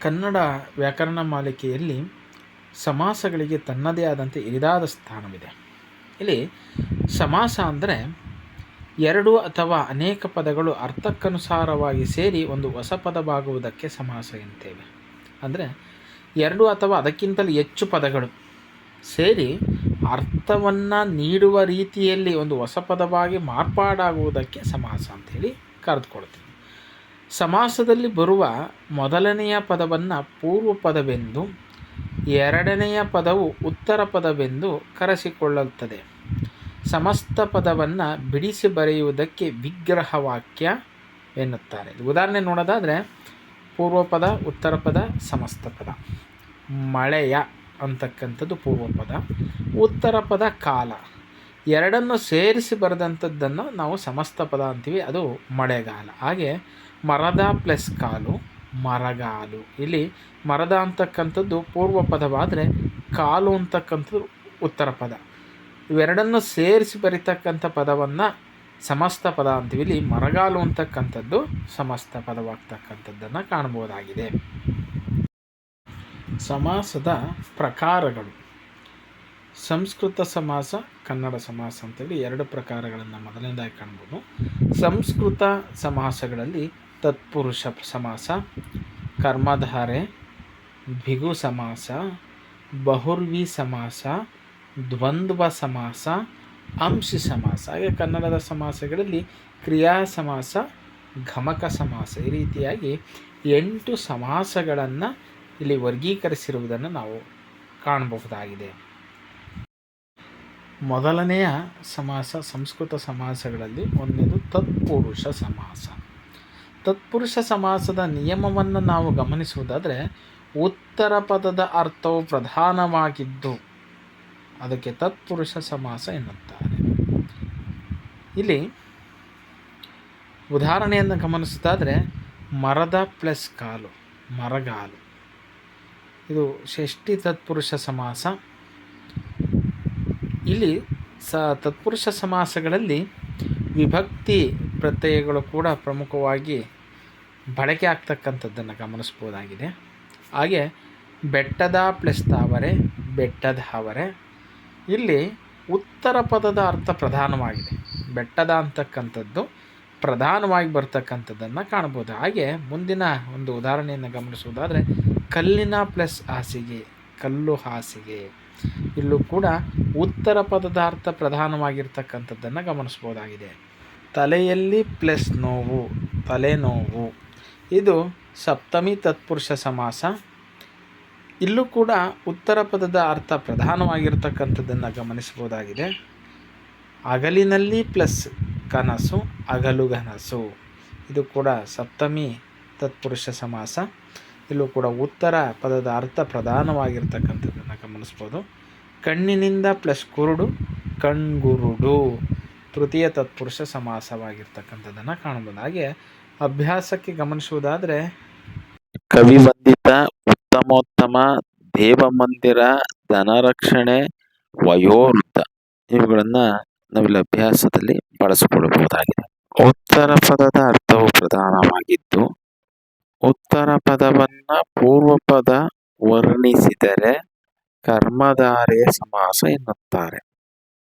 ಕನ್ನಡ ವ್ಯಾಕರಣ ಮಾಲಿಕೆಯಲ್ಲಿ ಸಮಾಸಗಳಿಗೆ ತನ್ನದೇ ಆದಂತೆ ಇರಿದಾದ ಸ್ಥಾನವಿದೆ. ಇಲ್ಲಿ ಸಮಾಸ ಅಂದರೆ ಎರಡು ಅಥವಾ ಅನೇಕ ಪದಗಳು ಅರ್ಥಕ್ಕನುಸಾರವಾಗಿ ಸೇರಿ ಒಂದು ಹೊಸ ಪದವಾಗುವುದಕ್ಕೆ ಸಮಾಸ ಎಂತೇವೆ. ಅಂದರೆ ಎರಡು ಅಥವಾ ಅದಕ್ಕಿಂತಲೂ ಹೆಚ್ಚು ಪದಗಳು ಸೇರಿ ಅರ್ಥವನ್ನು ನೀಡುವ ರೀತಿಯಲ್ಲಿ ಒಂದು ಹೊಸ ಪದವಾಗಿ ಮಾರ್ಪಾಡಾಗುವುದಕ್ಕೆ ಸಮಾಸ ಅಂತೇಳಿ ಕರೆದುಕೊಳ್ತೀವಿ ಸಮಾಸದಲ್ಲಿ ಬರುವ ಮೊದಲನೆಯ ಪದವನ್ನು ಪೂರ್ವ ಪದವೆಂದು, ಎರಡನೆಯ ಪದವು ಉತ್ತರ ಪದವೆಂದು ಕರೆಸಿಕೊಳ್ಳುತ್ತದೆ ಸಮಸ್ತ ಪದವನ್ನು ಬಿಡಿಸಿ ಬರೆಯುವುದಕ್ಕೆ ವಿಗ್ರಹ ವಾಕ್ಯ ಎನ್ನುತ್ತಾರೆ ಉದಾಹರಣೆ ನೋಡೋದಾದರೆ, ಪೂರ್ವ ಪದ, ಉತ್ತರ ಪದ, ಸಮಸ್ತ ಪದ. ಮಳೆಯ ಅಂತಕ್ಕಂಥದ್ದು ಪೂರ್ವ ಪದ. ಉತ್ತರ ಪದ, ಕಾಲ. ಎರಡನ್ನು ಸೇರಿಸಿ ಬರೆದಂಥದ್ದನ್ನು ನಾವು ಸಮಸ್ತ ಪದ ಅಂತೀವಿ. ಅದು ಮಳೆಗಾಲ. ಹಾಗೆ ಮರದ ಪ್ಲಸ್ ಕಾಲು, ಮರಗಾಲು. ಇಲ್ಲಿ ಮರದ ಅಂತಕ್ಕಂಥದ್ದು ಪೂರ್ವ ಪದವಾದರೆ ಕಾಲು ಅಂತಕ್ಕಂಥದ್ದು ಉತ್ತರ ಪದ. ಇವೆರಡನ್ನು ಸೇರಿಸಿ ಬರಿತಕ್ಕಂಥ ಪದವನ್ನು ಸಮಸ್ತ ಪದ ಅಂತೀವಿ. ಇಲ್ಲಿ ಮರಗಾಲು ಅಂತಕ್ಕಂಥದ್ದು ಸಮಸ್ತ ಪದವಾಗ್ತಕ್ಕಂಥದ್ದನ್ನು ಕಾಣ್ಬೋದಾಗಿದೆ. ಸಮಾಸದ ಪ್ರಕಾರಗಳು. ಸಂಸ್ಕೃತ ಸಮಾಸ, ಕನ್ನಡ ಸಮಾಸ ಅಂತೇಳಿ ಎರಡು ಪ್ರಕಾರಗಳನ್ನು ಮೊದಲನೇದಾಗಿ ಕಾಣ್ಬೋದು. ಸಂಸ್ಕೃತ ಸಮಾಸಗಳಲ್ಲಿ ತತ್ಪುರುಷ ಸಮಾಸ, ಕರ್ಮಧಾರೆ ಭಿಗು ಸಮಾಸ, ಬಹುರ್ವಿ ಸಮಾಸ, ದ್ವಂದ್ವ ಸಮಾಸ, ಅಂಶಿ ಸಮಾಸ. ಹಾಗೆ ಕನ್ನಡದ ಸಮಾಸಗಳಲ್ಲಿ ಕ್ರಿಯಾ ಸಮಾಸ, ಘಮಕ ಸಮಾಸ ಈ ರೀತಿಯಾಗಿ ಎಂಟು ಸಮಾಸಗಳನ್ನು ಇಲ್ಲಿ ವರ್ಗೀಕರಿಸಿರುವುದನ್ನು ನಾವು ಕಾಣಬಹುದಾಗಿದೆ. ಮೊದಲನೆಯ ಸಮಾಸ ಸಂಸ್ಕೃತ ಸಮಾಸಗಳಲ್ಲಿ ಒಂದನೇದು ತತ್ಪುರುಷ ಸಮಾಸ. ತತ್ಪುರುಷ ಸಮಾಸದ ನಿಯಮವನ್ನು ನಾವು ಗಮನಿಸುವುದಾದರೆ ಉತ್ತರ ಪದದ ಅರ್ಥವು ಪ್ರಧಾನವಾಗಿದ್ದು ಅದಕ್ಕೆ ತತ್ಪುರುಷ ಸಮಾಸ ಎನ್ನುತ್ತಾರೆ. ಇಲ್ಲಿ ಉದಾಹರಣೆಯನ್ನು ಗಮನಿಸುತ್ತಾದರೆ ಮರದ ಪ್ಲಸ್ ಕಾಲು, ಮರಗಾಲು. ಇದು ಷಷ್ಠಿ ತತ್ಪುರುಷ ಸಮಾಸ ಇಲ್ಲಿ ಸ ತತ್ಪುರುಷ ಸಮಾಸಗಳಲ್ಲಿ ವಿಭಕ್ತಿ ಪ್ರತ್ಯಯಗಳು ಕೂಡ ಪ್ರಮುಖವಾಗಿ ಬಳಕೆ ಆಗ್ತಕ್ಕಂಥದ್ದನ್ನು ಗಮನಿಸ್ಬೋದಾಗಿದೆ. ಹಾಗೆ ಬೆಟ್ಟದ ಪ್ಲಸ್ ತಾವರೆ, ಬೆಟ್ಟದ ಅವರೆ ಇಲ್ಲಿ ಉತ್ತರ ಪದದ ಅರ್ಥ ಪ್ರಧಾನವಾಗಿದೆ. ಬೆಟ್ಟದ ಅಂತಕ್ಕಂಥದ್ದು ಪ್ರಧಾನವಾಗಿ ಬರ್ತಕ್ಕಂಥದ್ದನ್ನು ಕಾಣ್ಬೋದು. ಹಾಗೆ ಮುಂದಿನ ಒಂದು ಉದಾಹರಣೆಯನ್ನು ಗಮನಿಸುವುದಾದರೆ, ಕಲ್ಲಿನ ಪ್ಲಸ್ ಹಾಸಿಗೆ, ಕಲ್ಲು ಹಾಸಿಗೆ. ಇಲ್ಲೂ ಕೂಡ ಉತ್ತರ ಪದದ ಅರ್ಥ ಪ್ರಧಾನವಾಗಿರ್ತಕ್ಕಂಥದ್ದನ್ನು ಗಮನಿಸ್ಬೋದಾಗಿದೆ. ತಲೆಯಲ್ಲಿ ಪ್ಲಸ್ ನೋವು, ತಲೆನೋವು. ಇದು ಸಪ್ತಮಿ ತತ್ಪುರುಷ ಸಮಾಸ. ಇಲ್ಲೂ ಕೂಡ ಉತ್ತರ ಪದದ ಅರ್ಥ ಪ್ರಧಾನವಾಗಿರ್ತಕ್ಕಂಥದ್ದನ್ನು ಗಮನಿಸಬಹುದಾಗಿದೆ. ಅಗಲಿನಲ್ಲಿ ಪ್ಲಸ್ ಕನಸು ಹಗಲುಗನಸು ಇದು ಕೂಡ ಸಪ್ತಮಿ ತತ್ಪುರುಷ ಸಮಾಸ. ಇಲ್ಲೂ ಕೂಡ ಉತ್ತರ ಪದದ ಅರ್ಥ ಪ್ರಧಾನವಾಗಿರ್ತಕ್ಕಂಥದ್ದನ್ನು ಗಮನಿಸ್ಬೋದು ಕಣ್ಣಿನಿಂದ ಪ್ಲಸ್ ಕುರುಡು, ಕಣ್ಗುರುಡು. ತೃತೀಯ ತತ್ಪುರುಷ ಸಮಾಸವಾಗಿರ್ತಕ್ಕಂಥದ್ದನ್ನು ಕಾಣಬಹುದು. ಹಾಗೆ ಅಭ್ಯಾಸಕ್ಕೆ ಗಮನಿಸುವುದಾದರೆ ಕವಿವಂದಿತ ಉತ್ತಮೋತ್ತಮ ದೇವಮಂದಿರ ಧನರಕ್ಷಣೆ ವಯೋವೃತ್ತ ಇವುಗಳನ್ನು ನಾವಿಲ್ಲಿ ಅಭ್ಯಾಸದಲ್ಲಿ ಬಳಸಿಕೊಳ್ಳಬಹುದಾಗಿದೆ. ಉತ್ತರ ಪದದ ಅರ್ಥವು ಪ್ರಧಾನವಾಗಿದ್ದು, ಉತ್ತರ ಪದವನ್ನ ಪೂರ್ವ ಪದ ವರ್ಣಿಸಿದರೆ ಕರ್ಮಧಾರೆಯ ಸಮಾಸ ಎನ್ನುತ್ತಾರೆ.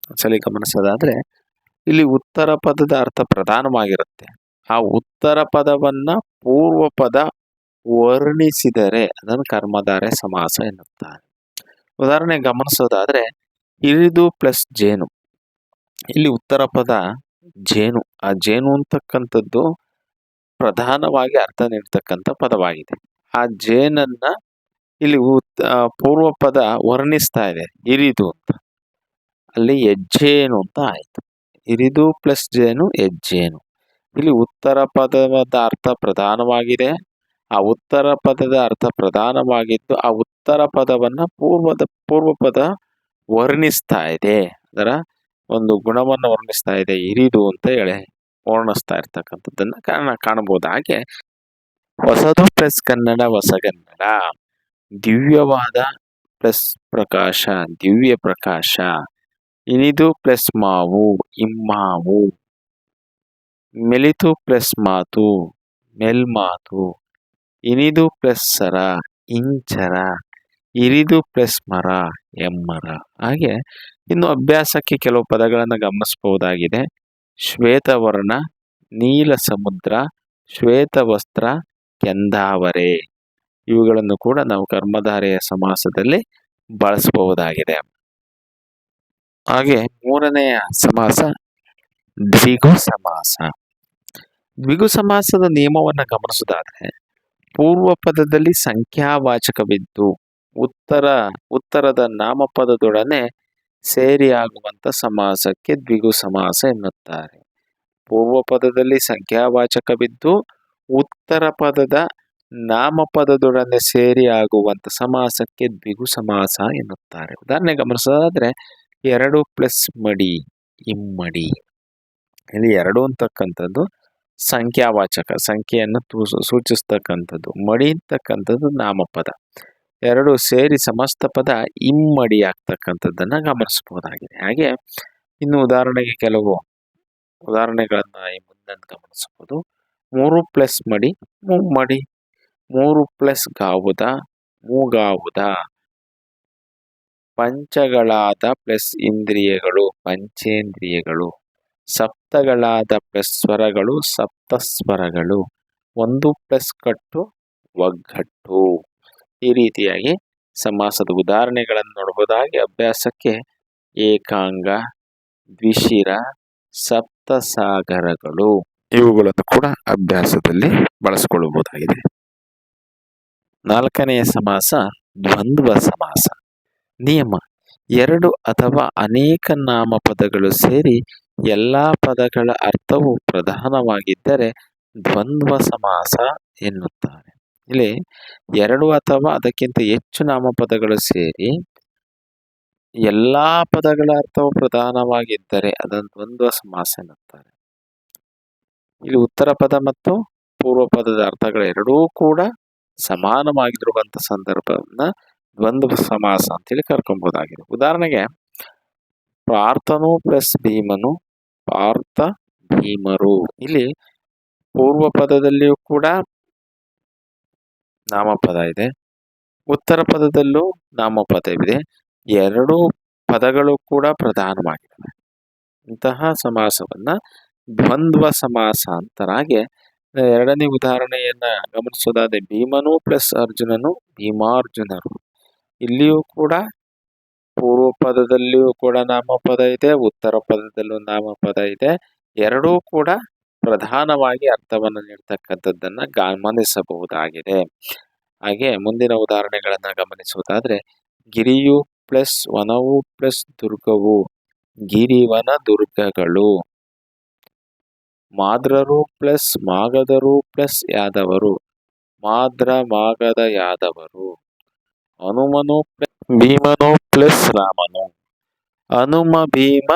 ಒಂದ್ಸಲಿ ಗಮನಿಸೋದಾದ್ರೆ, ಇಲ್ಲಿ ಉತ್ತರ ಪದದ ಅರ್ಥ ಪ್ರಧಾನವಾಗಿರುತ್ತೆ. ಆ ಉತ್ತರ ಪದವನ್ನ ಪೂರ್ವ ಪದ ವರ್ಣಿಸಿದರೆ ಅದನ್ನು ಕರ್ಮಧಾರೆ ಸಮಾಸ ಎನ್ನುತ್ತಾರೆ. ಉದಾಹರಣೆ ಗಮನಿಸೋದಾದ್ರೆ ಇರಿದು ಪ್ಲಸ್ ಜೇನು. ಇಲ್ಲಿ ಉತ್ತರ ಪದ ಜೇನು. ಆ ಜೇನು ಅಂತಕ್ಕಂಥದ್ದು ಪ್ರಧಾನವಾಗಿ ಅರ್ಥ ನೀಡ್ತಕ್ಕಂಥ ಪದವಾಗಿದೆ. ಆ ಜೇನನ್ನ ಇಲ್ಲಿ ಉತ್ ಪೂರ್ವ ಪದ ವರ್ಣಿಸ್ತಾ ಇದೆ, ಇರಿದು ಅಂತ. ಅಲ್ಲಿ ಹೆಜ್ಜೇನು ಅಂತ ಆಯ್ತು. ಇರಿದು ಪ್ಲಸ್ ಜೇನು ಹೆಜ್ಜೇನು ಇಲ್ಲಿ ಉತ್ತರ ಪದದ ಅರ್ಥ ಪ್ರಧಾನವಾಗಿದೆ. ಆ ಉತ್ತರ ಪದದ ಅರ್ಥ ಪ್ರಧಾನವಾಗಿದ್ದು, ಆ ಉತ್ತರ ಪದವನ್ನ ಪೂರ್ವದ ಪೂರ್ವ ಪದ ವರ್ಣಿಸ್ತಾ ಇದೆ. ಅದರ ಒಂದು ಗುಣವನ್ನು ವರ್ಣಿಸ್ತಾ ಇದೆ, ಇರಿದು ಅಂತ ಹೇಳಿ ವರ್ಣಿಸ್ತಾ ಇರ್ತಕ್ಕಂಥದ್ದನ್ನ ಕಾರಣ ಕಾಣಬಹುದು. ಹಾಗೆ ಹೊಸದು ಪ್ಲಸ್ ಕನ್ನಡ ಹೊಸಗನ್ನಡ ದಿವ್ಯವಾದ ಪ್ಲಸ್ ಪ್ರಕಾಶ, ದಿವ್ಯ ಪ್ರಕಾಶ. ಇನಿದು ಪ್ಲಸ್ ಮಾವು, ಇಮ್ಮಾವು. ಮೆಲಿತು ಪ್ಲಸ್ ಮಾತು ಮೆಲ್ಮಾತು ಇನಿದು ಪ್ಲಸ್ ಸರ, ಇಂಚರ, ಇರಿದು ಪ್ಲಸ್ ಮರ, ಎಮ್ಮರ. ಹಾಗೆ ಇನ್ನು ಅಭ್ಯಾಸಕ್ಕೆ ಕೆಲವು ಪದಗಳನ್ನು ಗಮನಿಸಬಹುದಾಗಿದೆ. ಶ್ವೇತವರ್ಣ, ನೀಲ ಸಮುದ್ರ, ಶ್ವೇತವಸ್ತ್ರ, ಕೆಂದಾವರೆ. ಇವುಗಳನ್ನು ಕೂಡ ನಾವು ಕರ್ಮಧಾರೆಯ ಸಮಾಸದಲ್ಲಿ ಬಳಸಬಹುದಾಗಿದೆ. ಹಾಗೆ ಮೂರನೆಯ ಸಮಾಸ ದ್ವಿಗು ಸಮಾಸ. ದ್ವಿಗು ಸಮಾಸದ ನಿಯಮವನ್ನು ಗಮನಿಸೋದಾದರೆ, ಪೂರ್ವ ಪದದಲ್ಲಿ ಸಂಖ್ಯಾವಾಚಕವಿದ್ದು, ಉತ್ತರ, ಉತ್ತರದ ನಾಮಪದದೊಡನೆ ಸೇರಿ ಆಗುವಂತ ಸಮಾಸಕ್ಕೆ ದ್ವಿಗು ಸಮಾಸ ಎನ್ನುತ್ತಾರೆ. ಪೂರ್ವ ಪದದಲ್ಲಿ ಸಂಖ್ಯಾವಾಚಕವಿದ್ದು, ಉತ್ತರ ಪದದ ನಾಮಪದದೊಡನೆ ಸೇರಿ ಆಗುವಂತ ಸಮಾಸಕ್ಕೆ ದ್ವಿಗು ಸಮಾಸ ಎನ್ನುತ್ತಾರೆ. ಉದಾಹರಣೆ ಗಮನಿಸೋದಾದ್ರೆ, ಎರಡು ಪ್ಲಸ್ ಮಡಿ, ಇಮ್ಮಡಿ. ಇಲ್ಲಿ ಎರಡು ಅಂತಕ್ಕಂಥದ್ದು ಸಂಖ್ಯಾವಾಚಕ, ಸಂಖ್ಯೆಯನ್ನು ಸೂಚಿಸ್ತಕ್ಕಂಥದ್ದು, ಮಡಿ ಅಂತಕ್ಕಂಥದ್ದು ನಾಮಪದ. ಎರಡು ಸೇರಿ ಸಮಸ್ತ ಪದ ಇಮ್ಮಡಿ ಆಗ್ತಕ್ಕಂಥದ್ದನ್ನ ಗಮನಿಸಬಹುದಾಗಿದೆ. ಹಾಗೆ ಇನ್ನು ಉದಾಹರಣೆಗೆ ಕೆಲವು ಉದಾಹರಣೆಗಳನ್ನ ಈ ಮುಂದೆ ಗಮನಿಸಬಹುದು. ಮೂರು ಪ್ಲಸ್ ಮಡಿ, ಮುಮ್ಮಡಿ, ಮೂರು ಪ್ಲಸ್ ಗಾವುದ, ಮೂಗಾವುದ. ಪಂಚಗಳಾದ ಪ್ಲಸ್ ಇಂದ್ರಿಯಗಳು, ಪಂಚೇಂದ್ರಿಯಗಳು. ಸಪ್ತಗಳಾದ ಪ್ಲಸ್ ಸ್ವರಗಳು ಸಪ್ತಸ್ವರಗಳು ಒಂದು ಪ್ಲಸ್ ಕಟ್ಟು ಒಗ್ಗಟ್ಟು. ಈ ರೀತಿಯಾಗಿ ಸಮಾಸದ ಉದಾಹರಣೆಗಳನ್ನು ನೋಡಬಹುದಾಗಿ ಅಭ್ಯಾಸಕ್ಕೆ ಏಕಾಂಗ, ದ್ವಿಶಿರ ಸಪ್ತಸಾಗರಗಳು ಇವುಗಳನ್ನು ಕೂಡ ಅಭ್ಯಾಸದಲ್ಲಿ ಬಳಸಿಕೊಳ್ಳಬಹುದಾಗಿದೆ ನಾಲ್ಕನೆಯ ಸಮಾಸ ದ್ವಂದ್ವ ಸಮಾಸ. ನಿಯಮ. ಎರಡು ಅಥವಾ ಅನೇಕ ನಾಮಪದಗಳು ಸೇರಿ ಎಲ್ಲಾ ಪದಗಳ ಅರ್ಥವು ಪ್ರಧಾನವಾಗಿದ್ದರೆ ದ್ವಂದ್ವ ಸಮಾಸ ಎನ್ನುತ್ತಾರೆ. ಇಲ್ಲಿ ಎರಡು ಅಥವಾ ಅದಕ್ಕಿಂತ ಹೆಚ್ಚು ನಾಮಪದಗಳು ಸೇರಿ ಎಲ್ಲ ಪದಗಳ ಅರ್ಥವು ಪ್ರಧಾನವಾಗಿದ್ದರೆ ಅದನ್ನು ದ್ವಂದ್ವ ಸಮಾಸ ಎನ್ನುತ್ತಾರೆ. ಇಲ್ಲಿ ಉತ್ತರ ಪದ ಮತ್ತು ಪೂರ್ವ ಪದದ ಅರ್ಥಗಳ ಎರಡೂ ಕೂಡ ಸಮಾನವಾಗಿರುವಂಥ ಸಂದರ್ಭವನ್ನ ದ್ವಂದ್ವ ಸಮಾಸ ಅಂತೇಳಿ ಕರ್ಕೊಬೋದಾಗಿದೆ. ಉದಾಹರಣೆಗೆ ಪ್ರಾರ್ಥನು ಪ್ಲಸ್ ಭೀಮನು ಪಾರ್ಥ ಭೀಮರು. ಇಲ್ಲಿ ಪೂರ್ವ ಪದದಲ್ಲಿಯೂ ಕೂಡ ನಾಮಪದ ಇದೆ. ಉತ್ತರ ಪದದಲ್ಲೂ ನಾಮಪದವಿದೆ. ಎರಡೂ ಪದಗಳು ಕೂಡ ಪ್ರಧಾನವಾಗಿವೆ ಇಂತಹ ಸಮಾಸವನ್ನ ದ್ವಂದ್ವ ಸಮಾಸ ಅಂತರಾಗೆ ಎರಡನೇ ಉದಾಹರಣೆಯನ್ನ ಗಮನಿಸೋದಾದ್ರೆ ಭೀಮನು ಪ್ಲಸ್ ಅರ್ಜುನನು ಭೀಮಾರ್ಜುನರು. ಇಲ್ಲಿಯೂ ಕೂಡ ಪೂರ್ವ ಪದದಲ್ಲಿಯೂ ಕೂಡ ನಾಮಪದ ಇದೆ ಉತ್ತರ ಪದದಲ್ಲೂ ನಾಮಪದ ಇದೆ. ಎರಡೂ ಕೂಡ ಪ್ರಧಾನವಾಗಿ ಅರ್ಥವನ್ನು ನೀಡ್ತಕ್ಕಂಥದ್ದನ್ನ ಗಮನಿಸಬಹುದಾಗಿದೆ. ಹಾಗೆ ಮುಂದಿನ ಉದಾಹರಣೆಗಳನ್ನ ಗಮನಿಸುವುದಾದರೆ, ಗಿರಿಯು ಪ್ಲಸ್ ವನವು ಪ್ಲಸ್ ದುರ್ಗವು ಗಿರಿವನ ದುರ್ಗಗಳು. ಮಾದ್ರರು ಪ್ಲಸ್ ಮಾಗದರು ಪ್ಲಸ್ ಯಾದವರು. ಮಾದ್ರ ಮಾಗದ ಯಾದವರು. ಹನುಮನು ಭೀಮನು ಪ್ಲಸ್ ರಾಮನು. ಹನುಮ ಭೀಮ,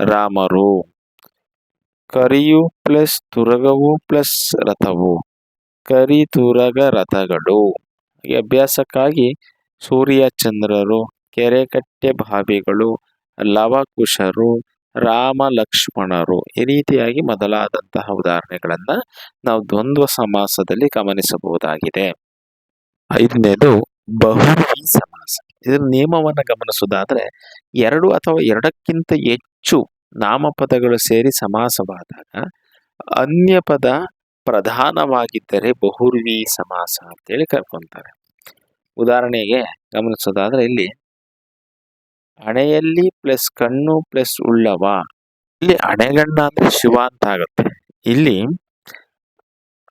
ರಾಮರು. ಕರಿಯು ಪ್ಲಸ್ ತುರಗವು ಪ್ಲಸ್ ರಥವು. ಕರಿ, ತುರಗ, ರಥಗಳು. ಅಭ್ಯಾಸಕ್ಕಾಗಿ ಸೂರ್ಯ, ಚಂದ್ರರು, ಕೆರೆಕಟ್ಟೆ ಭಾವಿಗಳು, ಲವಕುಶರು, ರಾಮ, ಲಕ್ಷ್ಮಣರು ಈ ರೀತಿಯಾಗಿ ಮೊದಲಾದಂತಹ ಉದಾಹರಣೆಗಳನ್ನು ನಾವು ದ್ವಂದ್ವ ಸಮಾಸದಲ್ಲಿ ಗಮನಿಸಬಹುದಾಗಿದೆ. ಐದನೇದು ಬಹುವಿ ಸಮಾಸ ಇದರ ನಿಯಮವನ್ನು ಗಮನಿಸುವುದಾದ್ರೆ, ಎರಡು ಅಥವಾ ಎರಡಕ್ಕಿಂತ ಹೆಚ್ಚು ನಾಮಪದಗಳು ಸೇರಿ ಸಮಾಸವಾದಾಗ ಅನ್ಯ ಪದ ಪ್ರಧಾನವಾಗಿದ್ದರೆ ಬಹುರ್ವಿ ಸಮಾಸ ಅಂತೇಳಿ ಕರ್ಕೊಂತಾರೆ. ಉದಾಹರಣೆಗೆ ಗಮನಿಸೋದಾದ್ರೆ ಇಲ್ಲಿ ಹಣೆಯಲ್ಲಿ ಪ್ಲಸ್ ಕಣ್ಣು ಪ್ಲಸ್ ಉಳ್ಳವ, ಇಲ್ಲಿ ಹಣೆಗಣ್ಣ ಅಂದ್ರೆ ಶಿವ ಅಂತ ಆಗುತ್ತೆ. ಇಲ್ಲಿ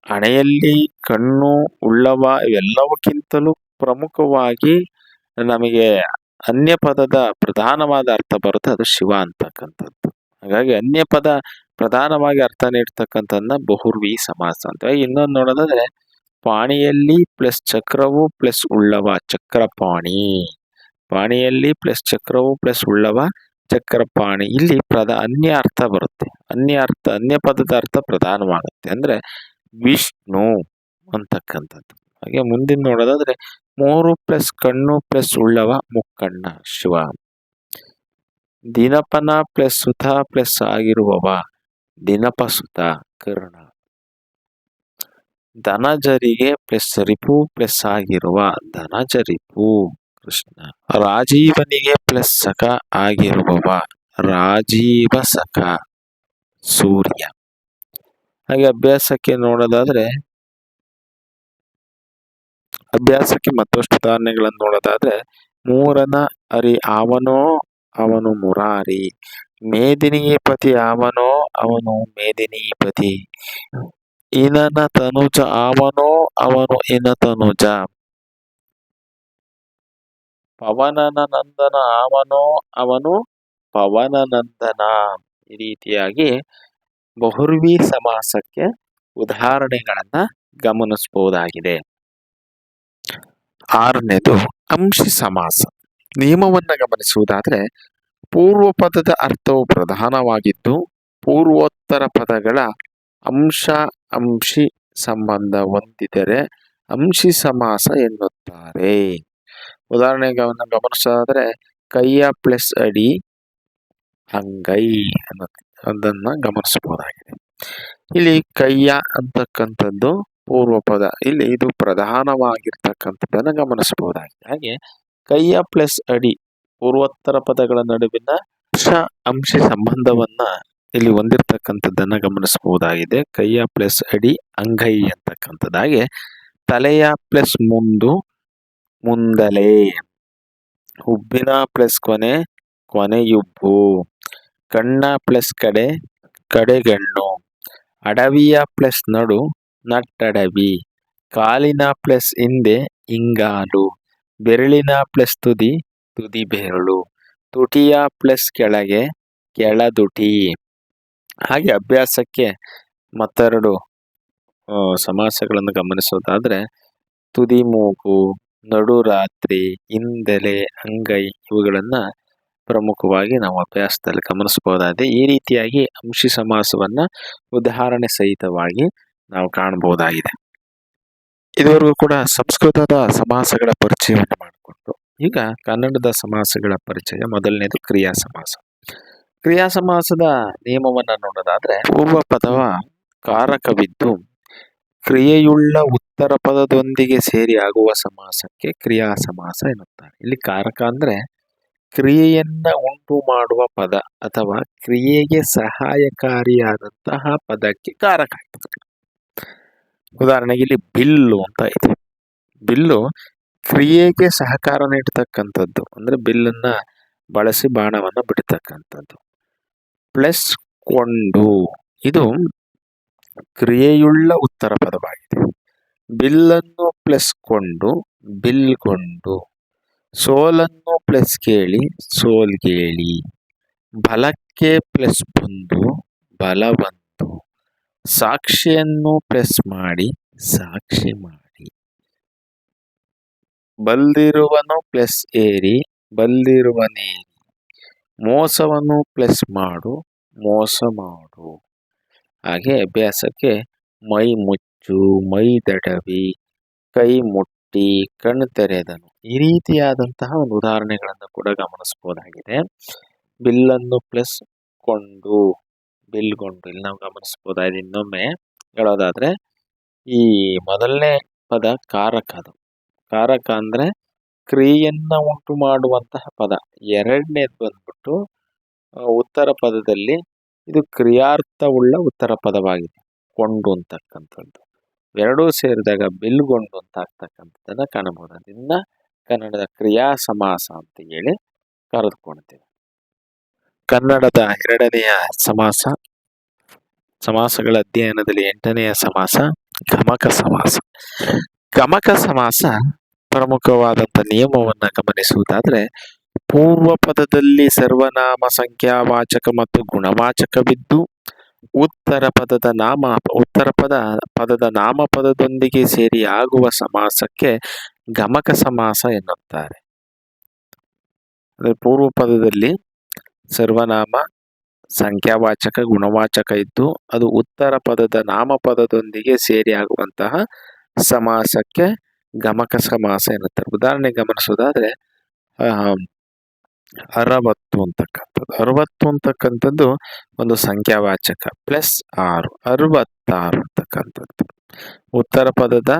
ಹಣೆಯಲ್ಲಿ ಕಣ್ಣು ಉಳ್ಳವ ಇವೆಲ್ಲವಕ್ಕಿಂತಲೂ ಪ್ರಮುಖವಾಗಿ ನಮಗೆ ಅನ್ಯ ಪದದ ಪ್ರಧಾನವಾದ ಅರ್ಥ ಬರುತ್ತೆ ಅದು ಶಿವ ಅಂತಕ್ಕಂಥದ್ದು. ಹಾಗಾಗಿ ಅನ್ಯ ಪದ ಪ್ರಧಾನವಾಗಿ ಅರ್ಥ ನೀಡ್ತಕ್ಕಂಥದ್ದನ್ನ ಬಹುರ್ವಿ ಸಮಾಸ ಅಂತ. ಇನ್ನೊಂದು ನೋಡೋದಾದ್ರೆ, ಪಾಣಿಯಲ್ಲಿ ಪ್ಲಸ್ ಚಕ್ರವು ಪ್ಲಸ್ ಉಳ್ಳವ ಚಕ್ರಪಾಣಿ. ಪಾಣಿಯಲ್ಲಿ ಪ್ಲಸ್ ಚಕ್ರವು ಪ್ಲಸ್ ಉಳ್ಳವ ಚಕ್ರಪಾಣಿ. ಇಲ್ಲಿ ಪ್ರಧ ಅನ್ಯ ಅರ್ಥ ಬರುತ್ತೆ. ಅನ್ಯ ಅರ್ಥ, ಅನ್ಯ ಪದದ ಅರ್ಥ ಪ್ರಧಾನವಾಗುತ್ತೆ. ಅಂದ್ರೆ ವಿಷ್ಣು ಅಂತಕ್ಕಂಥದ್ದು. ಹಾಗೆ ಮುಂದಿನ ನೋಡೋದಾದ್ರೆ ಮೂರು ಪ್ಲಸ್ ಕಣ್ಣು ಪ್ಲಸ್ ಉಳ್ಳವ ಮುಕ್ಕಣ್ಣ ಶಿವ. ದಿನಪನ ಪ್ಲಸ್ ಸುತ ಪ್ಲಸ್ ಆಗಿರುವವ ದಿನಪ ಸುತ ಕರ್ಣ. ಧನಜರಿಗೆ ಪ್ಲಸ್ ರಿಪು ಪ್ಲಸ್ ಆಗಿರುವ ಧನಜರಿಪು ಕೃಷ್ಣ. ರಾಜೀವನಿಗೆ ಪ್ಲಸ್ ಸಖ ಆಗಿರುವವ ರಾಜೀವ ಸಖ ಸೂರ್ಯ. ಹಾಗೆ ಅಭ್ಯಾಸಕ್ಕೆ ನೋಡೋದಾದ್ರೆ ಅಭ್ಯಾಸಕ್ಕೆ ಮತ್ತಷ್ಟು ಉದಾಹರಣೆಗಳನ್ನು ನೋಡೋದಾದ್ರೆ, ಮೂರನ ಅರಿ ಅವನೋ ಅವನು ಮುರಾರಿ ಮೇದಿನಿಗೆ ಪತಿ ಅವನೋ ಅವನು ಮೇದಿನೀಪತಿ ಇನನ ತನುಜ ಅವನೋ ಅವನು ಇನ ತನುಜ, ಪವನನ ನಂದನ ಅವನೋ ಅವನು ಪವನ ನಂದನ. ಈ ರೀತಿಯಾಗಿ ಬಹುರ್ವಿ ಸಮಾಸಕ್ಕೆ ಉದಾಹರಣೆಗಳನ್ನ ಗಮನಿಸಬಹುದಾಗಿದೆ ಆರನೇದು ಅಂಶಿ ಸಮಾಸ. ನಿಯಮವನ್ನು ಗಮನಿಸುವುದಾದರೆ ಪೂರ್ವ ಪದದ ಅರ್ಥವು ಪ್ರಧಾನವಾಗಿದ್ದು, ಪೂರ್ವೋತ್ತರ ಪದಗಳ ಅಂಶ, ಅಂಶಿ ಸಂಬಂಧ ಹೊಂದಿದರೆ ಅಂಶಿ ಸಮಾಸ ಎನ್ನುತ್ತಾರೆ. ಉದಾಹರಣೆಗೆ ಅವನ್ನ ಗಮನಿಸೋದಾದ್ರೆ, ಕೈಯ ಪ್ಲಸ್ ಅಡಿ ಅಂಗೈ ಅನ್ನೋ ಅದನ್ನ ಗಮನಿಸಬಹುದಾಗಿದೆ. ಇಲ್ಲಿ ಕೈಯ ಅಂತಕ್ಕಂಥದ್ದು ಪೂರ್ವ ಪದ ಇಲ್ಲಿ ಇದು ಪ್ರಧಾನವಾಗಿರ್ತಕ್ಕಂಥದ್ದನ್ನು ಗಮನಿಸಬಹುದಾಗಿದೆ. ಹಾಗೆ ಕೈಯ ಪ್ಲಸ್ ಅಡಿ ಪೂರ್ವೋತ್ತರ ಪದಗಳ ನಡುವಿನ ಅಂಶ ಅಂಶಿ ಸಂಬಂಧವನ್ನ ಇಲ್ಲಿ ಹೊಂದಿರ್ತಕ್ಕಂಥದ್ದನ್ನ ಗಮನಿಸಬಹುದಾಗಿದೆ. ಕೈಯ ಪ್ಲಸ್ ಅಡಿ ಅಂಗೈ ಅಂತಕ್ಕಂಥದ್ದಾಗೆ ತಲೆಯ ಪ್ಲಸ್ ಮುಂದು ಮುಂದಲೆ ಹುಬ್ಬಿನ ಪ್ಲಸ್ ಕೊನೆ ಕೊನೆಯುಬ್ಬು. ಕಣ್ಣ ಪ್ಲಸ್ ಕಡೆ ಕಡೆಗಣ್ಣು. ಅಡವಿಯ ಪ್ಲಸ್ ನಡು ನಟ್ಟಡವಿ. ಕಾಲಿನ ಪ್ಲಸ್ ಹಿಂದೆ ಇಂಗಾಲು, ಬೆರಳಿನ ಪ್ಲಸ್ ತುದಿ ತುದಿ ಬೆರಳು, ತುಟಿಯ ಪ್ಲಸ್ ಕೆಳಗೆ ಕೆಳದುಟಿ. ಹಾಗೆ ಅಭ್ಯಾಸಕ್ಕೆ ಮತ್ತೆರಡು ಸಮಾಸಗಳನ್ನು ಗಮನಿಸೋದಾದರೆ ತುದಿ ಮೂಗು, ನಡು ರಾತ್ರಿ, ಹಿಂದೆಲೆ, ಅಂಗೈ ಇವುಗಳನ್ನು ಪ್ರಮುಖವಾಗಿ ನಾವು ಅಭ್ಯಾಸದಲ್ಲಿ ಗಮನಿಸಬಹುದಾಗಿದೆ. ಈ ರೀತಿಯಾಗಿ ಅಂಶಿ ಸಮಾಸವನ್ನ ಉದಾಹರಣೆ ಸಹಿತವಾಗಿ ನಾವು ಕಾಣಬಹುದಾಗಿದೆ. ಇದುವರೆಗೂ ಕೂಡ ಸಂಸ್ಕೃತದ ಸಮಾಸಗಳ ಪರಿಚಯವನ್ನು ಮಾಡಿಕೊಂಡು, ಈಗ ಕನ್ನಡದ ಸಮಾಸಗಳ ಪರಿಚಯ. ಮೊದಲನೇದು ಕ್ರಿಯಾ ಸಮಾಸ. ಕ್ರಿಯಾ ಸಮಾಸದ ನಿಯಮವನ್ನು ನೋಡೋದಾದ್ರೆ, ಪೂರ್ವ ಪದವ ಕಾರಕವಿದ್ದು, ಕ್ರಿಯೆಯುಳ್ಳ ಉತ್ತರ ಪದದೊಂದಿಗೆ ಸೇರಿ ಆಗುವ ಸಮಾಸಕ್ಕೆ ಕ್ರಿಯಾ ಸಮಾಸ ಎನ್ನುತ್ತಾರೆ. ಇಲ್ಲಿ ಕಾರಕ ಅಂದ್ರೆ ಕ್ರಿಯೆಯನ್ನ ಉಂಟು ಮಾಡುವ ಪದ ಅಥವಾ ಕ್ರಿಯೆಗೆ ಸಹಾಯಕಾರಿಯಾದಂತಹ ಪದಕ್ಕೆ ಕಾರಕ ಆಗ್ತದೆ. ಉದಾಹರಣೆಗೆ ಇಲ್ಲಿ ಬಿಲ್ಲು ಅಂತ ಇದೆ. ಬಿಲ್ಲು ಕ್ರಿಯೆಗೆ ಸಹಕಾರ ನೀಡತಕ್ಕಂಥದ್ದು. ಅಂದ್ರೆ ಬಿಲ್ಲನ್ನು ಬಳಸಿ ಬಾಣವನ್ನು ಬಿಡ್ತಕ್ಕಂಥದ್ದು. ಪ್ಲಸ್ ಕೊಂಡು ಇದು ಕ್ರಿಯೆಯುಳ್ಳ ಉತ್ತರ ಪದವಾಗಿದೆ. ಬಿಲ್ಲನ್ನು ಪ್ಲಸ್ ಕೊಂಡು ಬಿಲ್ಗೊಂಡು ಸೋಲನ್ನು ಪ್ಲಸ್ ಕೇಳಿ ಸೋಲ್ಗೇಳಿ ಬಲಕ್ಕೆ ಪ್ಲಸ್ ಬಂದು ಬಲವಂತು ಸಾಕ್ಷಿಯನ್ನು ಪ್ರೆಸ್ ಮಾಡಿ, ಸಾಕ್ಷಿ ಮಾಡಿ. ಬಲ್ದಿರುವನು ಪ್ಲಸ್ ಏರಿ, ಬಲ್ದಿರುವನೇರಿ. ಮೋಸವನ್ನು ಪ್ಲಸ್ ಮಾಡು, ಮೋಸ ಮಾಡು. ಹಾಗೆ ಅಭ್ಯಾಸಕ್ಕೆ ಮೈ ಮುಚ್ಚು, ಮೈ ದಡವಿ, ಕೈ ಮುಟ್ಟಿ, ಕಣ್ಣು ತೆರೆದನು. ಈ ರೀತಿಯಾದಂತಹ ಒಂದು ಉದಾಹರಣೆಗಳನ್ನು ಕೂಡ ಗಮನಿಸಬಹುದಾಗಿದೆ ಬಿಲ್ಲನ್ನು ಪ್ಲಸ್ ಕೊಂಡು. ಬಿಲ್ಗೊಂಡು ಇಲ್ಲಿ ನಾವು ಗಮನಿಸಬಹುದಾಗಿದೆ ಇನ್ನೊಮ್ಮೆ ಹೇಳೋದಾದ್ರೆ, ಈ ಮೊದಲನೇ ಪದ ಕಾರಕ ಅದು. ಕಾರಕ ಅಂದ್ರೆ ಕ್ರಿಯೆಯನ್ನ ಉಂಟು ಮಾಡುವಂತಹ ಪದ. ಎರಡನೇದು ಬಂದ್ಬಿಟ್ಟು ಉತ್ತರ ಪದದಲ್ಲಿ ಇದು ಕ್ರಿಯಾರ್ಥವುಳ್ಳ ಉತ್ತರ ಪದವಾಗಿದೆ. ಕೊಂಡು ಅಂತಕ್ಕಂಥದ್ದು ಎರಡೂ ಸೇರಿದಾಗ ಬಿಲ್ಗೊಂಡು ಅಂತ ಆಗ್ತಕ್ಕಂಥದ್ದನ್ನ ಕಾಣಬಹುದು. ಅದನ್ನ ಕನ್ನಡದ ಕ್ರಿಯಾ ಸಮಾಸ ಅಂತ ಹೇಳಿ ಕರೆದುಕೊಳ್ತೇವೆ. ಕನ್ನಡದ ಎರಡನೆಯ ಸಮಾಸ, ಸಮಾಸಗಳ ಅಧ್ಯಯನದಲ್ಲಿ ಎಂಟನೆಯ ಸಮಾಸ, ಗಮಕ ಸಮಾಸ. ಗಮಕ ಸಮಾಸ ಪ್ರಮುಖವಾದಂಥ ನಿಯಮವನ್ನು ಗಮನಿಸುವುದಾದ್ರೆ ಪೂರ್ವ ಪದದಲ್ಲಿ ಸರ್ವನಾಮ, ಸಂಖ್ಯಾವಾಚಕ ಮತ್ತು ಗುಣವಾಚಕವಿದ್ದು, ಉತ್ತರ ಪದದ ನಾಮ, ಉತ್ತರ ಪದ, ಪದದ ನಾಮಪದದೊಂದಿಗೆ ಸೇರಿ ಆಗುವ ಸಮಾಸಕ್ಕೆ ಗಮಕ ಸಮಾಸ ಎನ್ನುತ್ತಾರೆ. ಅಂದ್ರೆ ಪೂರ್ವ ಪದದಲ್ಲಿ ಸರ್ವನಾಮ, ಸಂಖ್ಯಾವಾಚಕ, ಗುಣವಾಚಕ ಇದ್ದು ಅದು ಉತ್ತರ ಪದದ ನಾಮಪದದೊಂದಿಗೆ ಸೇರಿ ಆಗುವಂತಹ ಸಮಾಸಕ್ಕೆ ಗಮಕ ಸಮಾಸ ಎನ್ನುತ್ತಾರೆ. ಉದಾಹರಣೆ ಗಮನಿಸೋದಾದ್ರೆ ಅರವತ್ತು ಅಂತಕ್ಕಂಥದ್ದು. ಅರವತ್ತು ಅಂತಕ್ಕಂಥದ್ದು ಒಂದು ಸಂಖ್ಯಾವಾಚಕ ಪ್ಲಸ್ ಆರು, ಅರವತ್ತಾರು ಅಂತಕ್ಕಂಥದ್ದು. ಉತ್ತರ ಪದದ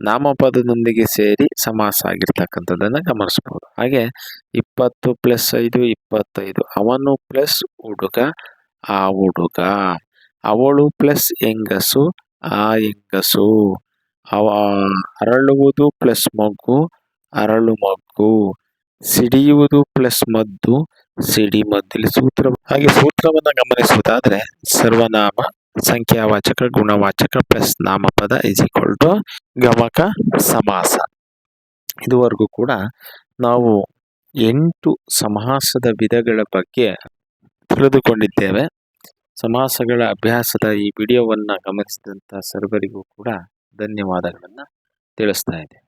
ನಾಮಪದದೊಂದಿಗೆ ಸೇರಿ ಸಮಾಸ ಆಗಿರ್ತಕ್ಕಂಥದ್ದನ್ನು ಗಮನಿಸ್ಬೋದು. ಹಾಗೆ ಇಪ್ಪತ್ತು ಪ್ಲಸ್ ಐದು, ಇಪ್ಪತ್ತೈದು, ಅವನು ಪ್ಲಸ್ ಹುಡುಗ, ಆ ಹುಡುಗ. ಅವಳು ಪ್ಲಸ್ ಹೆಂಗಸು, ಆ ಹೆಂಗಸು. ಅವ ಅರಳುವುದು ಪ್ಲಸ್ ಮಗ್ಗು, ಅರಳು ಮಗ್ಗು. ಸಿಡಿಯುವುದು ಪ್ಲಸ್ ಮದ್ದು, ಸಿಡಿ ಮದ್ದು ಸೂತ್ರ. ಹಾಗೆ ಸೂತ್ರವನ್ನು ಗಮನಿಸುವುದಾದರೆ ಸರ್ವನಾಮ ಸಂಖ್ಯಾವಾಚಕ ಗುಣವಾಚಕ ಪ್ಲಸ್ ನಾಮಪದ ಇಸ್ ಈಕ್ವಲ್ ಟು ಗಮಕ ಸಮಾಸ. ಇದುವರೆಗೂ ಕೂಡ ನಾವು ಎಂಟು ಸಮಾಸದ ವಿಧಗಳ ಬಗ್ಗೆ ತಿಳಿದುಕೊಂಡಿದ್ದೇವೆ. ಸಮಾಸಗಳ ಅಭ್ಯಾಸದ ಈ ವಿಡಿಯೋವನ್ನು ಗಮನಿಸಿದಂಥ ಸರ್ವರಿಗೂ ಕೂಡ ಧನ್ಯವಾದಗಳನ್ನು ತಿಳಿಸ್ತಾ ಇದೆ